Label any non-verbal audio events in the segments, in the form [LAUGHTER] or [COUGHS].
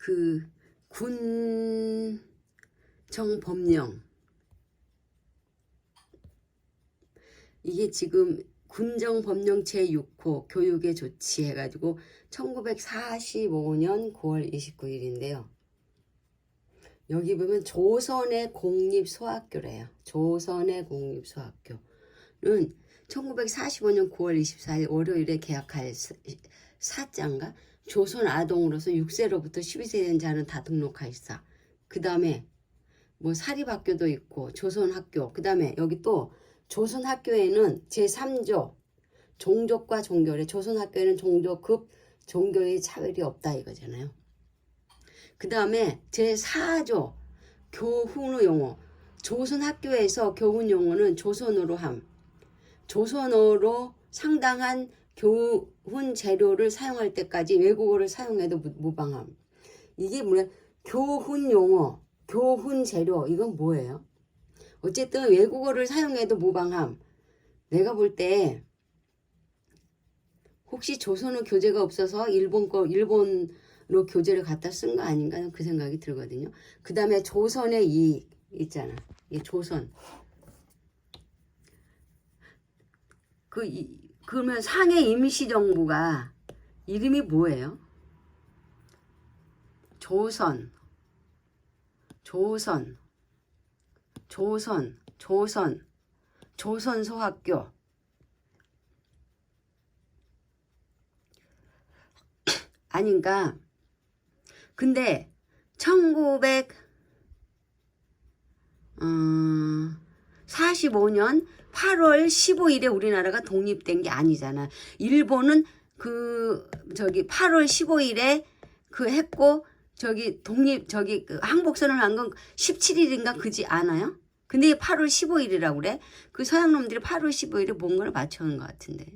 그 군정 법령 이게 지금 군정 법령 제6호 교육의 조치 해가지고 1945년 9월 29일인데요. 여기 보면 조선의 공립소학교래요. 조선의 공립소학교는 1945년 9월 24일 월요일에 개학할 사- 사자인가? 조선 아동으로서 6세로부터 12세 된 자는 다 등록하였사. 그 다음에 뭐 사립학교도 있고 조선학교. 그 다음에 여기 또 조선학교에는 제3조 종족과 종교래. 조선학교에는 종교급 종교의 차별이 없다 이거잖아요. 그 다음에 제4조 교훈의 용어. 조선학교에서 교훈 용어는 조선어로 함. 조선어로 상당한 교훈 재료를 사용할 때까지 외국어를 사용해도 무- 무방함. 이게 뭐야? 교훈 용어, 교훈 재료 이건 뭐예요? 어쨌든 외국어를 사용해도 무방함. 내가 볼 때 혹시 조선어 교재가 없어서 일본 거 일본로 교재를 갖다 쓴 거 아닌가 그 생각이 들거든요. 그 다음에 조선의 이익 있잖아. 이 조선. 그 이- 그러면 상해 임시정부가 이름이 뭐예요? 조선, 조선, 조선, 조선, 조선소학교. [COUGHS] 아닌가? 근데 1900 음, 45년 8월 15일에 우리나라가 독립된 게 아니잖아. 일본은 그 저기 8월 15일에 그 했고 저기 독립 저기 그 항복선을 한 건 17일인가 그지 않아요? 근데 이게 8월 15일이라고 그래? 그 서양 놈들이 8월 15일에 뭔가를 맞춰놓은 것 같은데.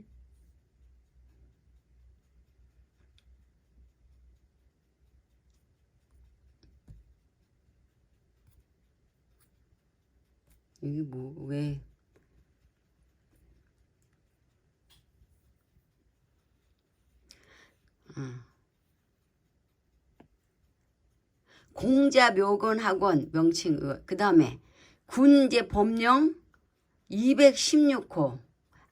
이게 뭐, 왜? 공자 묘건 학원 명칭 그 다음에 군제 법령 216호.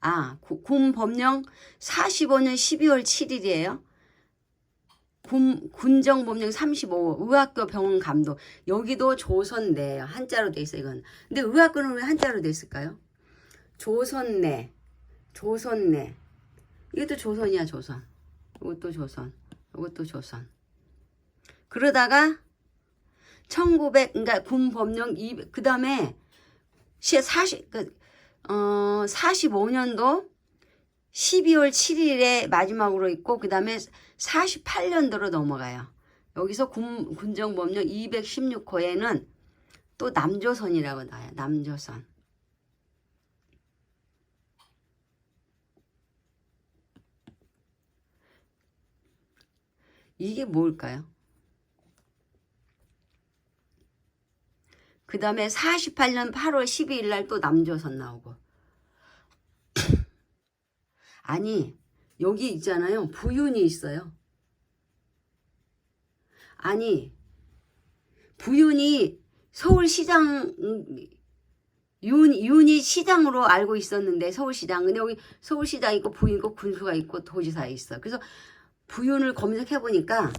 아 구- 군 법령 45년 12월 7일이에요. 군, 군정 법령 35호 의학교 병원 감독. 여기도 조선내 한자로 돼 있어 이건. 근데 의학교는 왜 한자로 돼 있을까요? 조선내 조선내. 이것도 조선이야 조선. 이것도 조선. 이것도 조선. 그러다가 1900 그러니까 군 법령 200 그다음에 시 40, 그, 어, 45년도 12월 7일에 마지막으로 있고 그 다음에 48년도로 넘어가요. 여기서 군, 군정법령 216호에는 또 남조선이라고 나와요. 남조선. 이게 뭘까요? 그 다음에 48년 8월 12일 날 또 남조선 나오고. [COUGHS] 아니, 여기 있잖아요. 부윤이 있어요. 아니, 부윤이 서울시장, 음, 윤, 윤이 시장으로 알고 있었는데, 서울시장. 근데 여기 서울시장 있고, 부윤 있고, 군수가 있고, 도지사 있어. 그래서 부윤을 검색해보니까,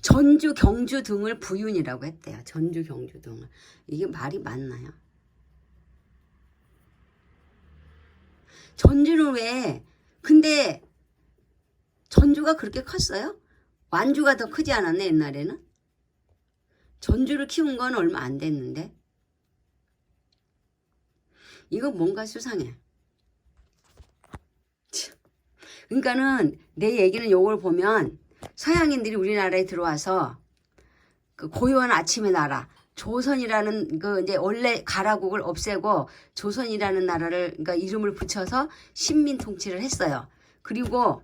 전주, 경주 등을 부윤이라고 했대요. 전주, 경주 등을. 이게 말이 맞나요? 전주는 왜? 근데 전주가 그렇게 컸어요? 완주가 더 크지 않았네 옛날에는? 전주를 키운 건 얼마 안 됐는데? 이거 뭔가 수상해. 참. 그러니까는 내 얘기는 요걸 보면 서양인들이 우리나라에 들어와서 그 고요한 아침의 나라 조선이라는 그 이제 원래 가라국을 없애고 조선이라는 나라를 그러니까 이름을 붙여서 식민 통치를 했어요. 그리고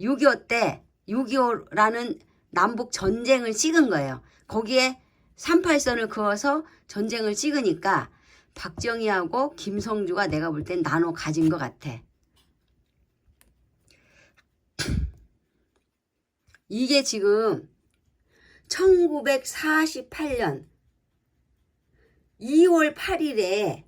6.25 때 6.25라는 남북 전쟁을 찍은 거예요. 거기에 38선을 그어서 전쟁을 찍으니까 박정희하고 김성주가 내가 볼 땐 나눠 가진 것 같아. 이게 지금 1948년 2월 8일에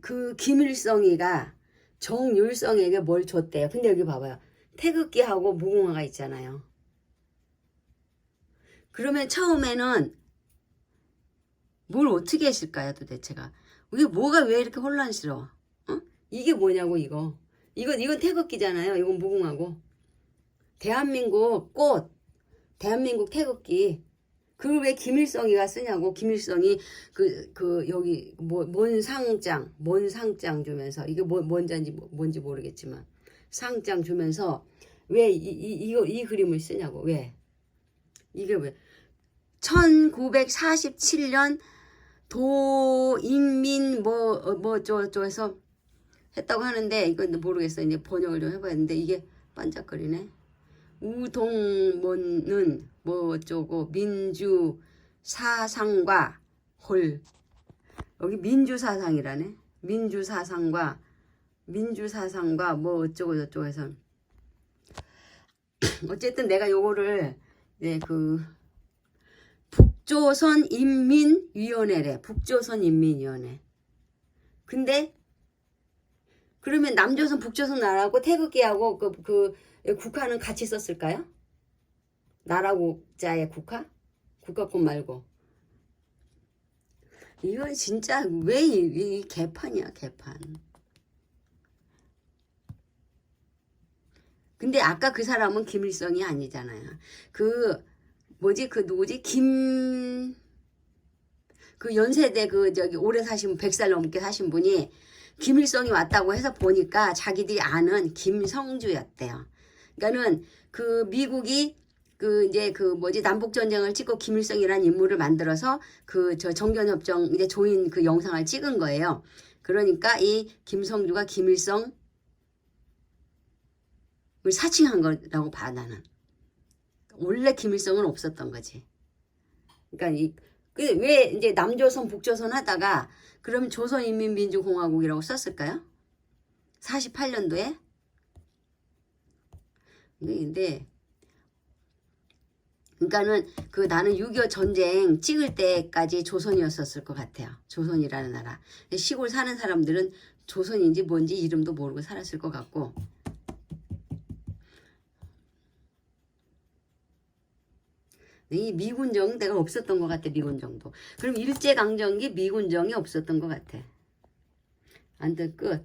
그 김일성이가 정율성에게 뭘 줬대요. 근데 여기 봐봐요. 태극기하고 무궁화가 있잖아요. 그러면 처음에는 뭘 어떻게 했을까요, 도대체가? 이게 뭐가 왜 이렇게 혼란스러워? 어? 이게 뭐냐고 이거. 이건 이건 태극기잖아요. 이건 무궁화고. 대한민국 꽃, 대한민국 태극기. 그걸 왜 김일성이가 쓰냐고. 김일성이 그그 여기 뭐 뭔 상장 뭔 상장 주면서. 이게 뭐 뭔지 뭔지 모르겠지만. 상장 주면서 왜 이 이 이거 이 그림을 쓰냐고. 왜? 이게 왜? 1947년 도인민 뭐 뭐저저 해서 했다고 하는데 이건 모르겠어 이제 번역을 좀 해봐야겠는데 이게 반짝거리네. 우동문은 뭐 어쩌고 민주 사상과 홀 여기 민주 사상이라네. 민주 사상과 민주 사상과 뭐 어쩌고 저쩌고 해서 [CLEARS THROAT] 어쨌든 내가 요거를 네, 그 북조선 인민위원회래. 북조선 인민위원회. 근데 그러면 남조선 북조선 나라하고 태극기하고 그, 그 국화는 같이 썼을까요? 나라국자의 국화? 국가권 말고. 이건 진짜 왜 이 개판이야 개판. 근데 아까 그 사람은 김일성이 아니잖아요. 그 뭐지 그 누구지 김 그 연세대 그 저기 오래 사신 100살 넘게 사신 분이 김일성이 왔다고 해서 보니까 자기들이 아는 김성주였대요. 그러니까는 그 미국이 그 이제 그 뭐지 남북 전쟁을 찍고 김일성이라는 인물을 만들어서 그 저 정전 협정 이제 조인 그 영상을 찍은 거예요. 그러니까 이 김성주가 김일성 을 사칭한 거라고 봐 나는. 원래 김일성은 없었던 거지. 그러니까 이그 왜 이제 남조선 북조선 하다가 그럼 조선인민민주공화국이라고 썼을까요? 48년도에? 근데 그러니까는 그 나는 6.25 전쟁 찍을 때까지 조선이었었을 것 같아요. 조선이라는 나라. 시골 사는 사람들은 조선인지 뭔지 이름도 모르고 살았을 것 같고 이 미군정 내가 없었던 것 같아 미군정도. 그럼 일제강점기 미군정이 없었던 것 같아. 안돼 끝.